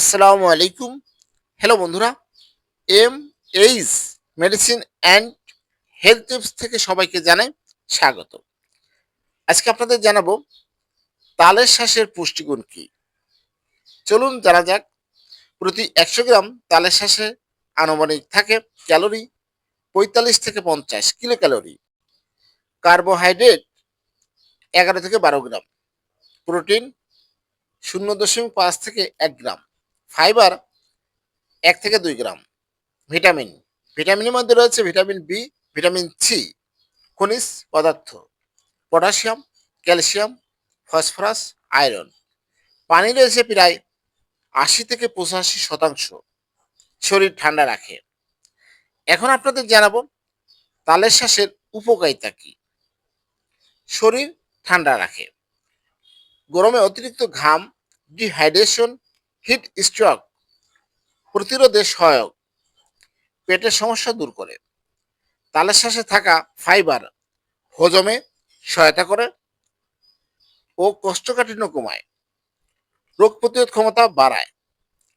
আসসালামু আলাইকুম। হ্যালো বন্ধুরা M H medicine and health tips থেকে সবাইকে জানাই স্বাগত। আজকে আপনাদের জানাব, তালের শ্বাসের পুষ্টিগুণ কি? চলুন জানা যাক, প্রতি একশো গ্রাম তালের শ্বাসে আনুমানিক থাকে ক্যালোরি পঁয়তাল্লিশ থেকে পঞ্চাশ কিলো ক্যালোরি কার্বোহাইড্রেট এগারো থেকে বারো গ্রাম। প্রোটিন শূন্য দশমিক পাঁচ থেকে এক গ্রাম। ফাইবার এক থেকে দুই গ্রাম। ভিটামিন। ভিটামিনের মধ্যে রয়েছে ভিটামিন বি, ভিটামিন সি, খনিজ পদার্থ, পটাশিয়াম, ক্যালসিয়াম, ফসফরাস, আয়রন। পানি রয়েছে প্রায় আশি থেকে পঁচাশি শতাংশ। শরীর ঠান্ডা রাখে। এখন আপনাদের জানাব, তালের শ্বাসের উপকারিতা কি? শরীর ঠান্ডা রাখে। গরমে অতিরিক্ত ঘাম ডিহাইড্রেশন হিট স্ট্রোক প্রতিরোধে সহায়ক। পেটের সমস্যা দূর করে। তালের শ্বাসে থাকা ফাইবার হজমে সহায়তা করে ও কোষ্ঠকাঠিন্য কমায়। রোগ প্রতিরোধ ক্ষমতা বাড়ায়।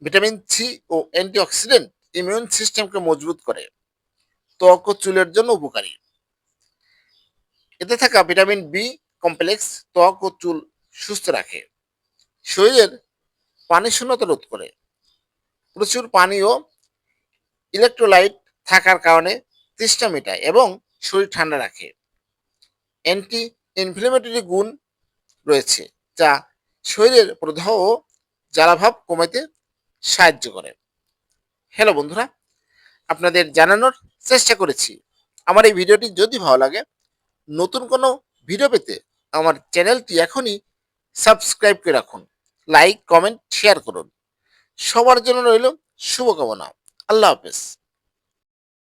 ভিটামিন সি ও অ্যান্টিঅক্সিডেন্ট ইমিউন সিস্টেমকে মজবুত করে। ত্বক ও চুলের জন্য উপকারী। এতে থাকা ভিটামিন বি কমপ্লেক্স ত্বক ও চুল সুস্থ রাখে। শরীরের পানি শূন্যতা রোধ করে। প্রচুর পানি ও ইলেকট্রোলাইট থাকার কারণে তৃষ্ণা মেটায় এবং শরীর ঠান্ডা রাখে। অ্যান্টি ইনফ্লেমেটরি গুণ রয়েছে, যা শরীরের প্রদাহ ও জ্বালাভাব কমাতে সাহায্য করে। হ্যালো বন্ধুরা, আপনাদের জানানোর চেষ্টা করেছি। আমার এই ভিডিওটি যদি ভালো লাগে, নতুন কোনো ভিডিও পেতে আমার চ্যানেলটি এখনই সাবস্ক্রাইব করে রাখুন। লাইক কমেন্ট শেয়ার করুন। সবার জন্য রইল শুভকামনা। আল্লাহ হাফেজ।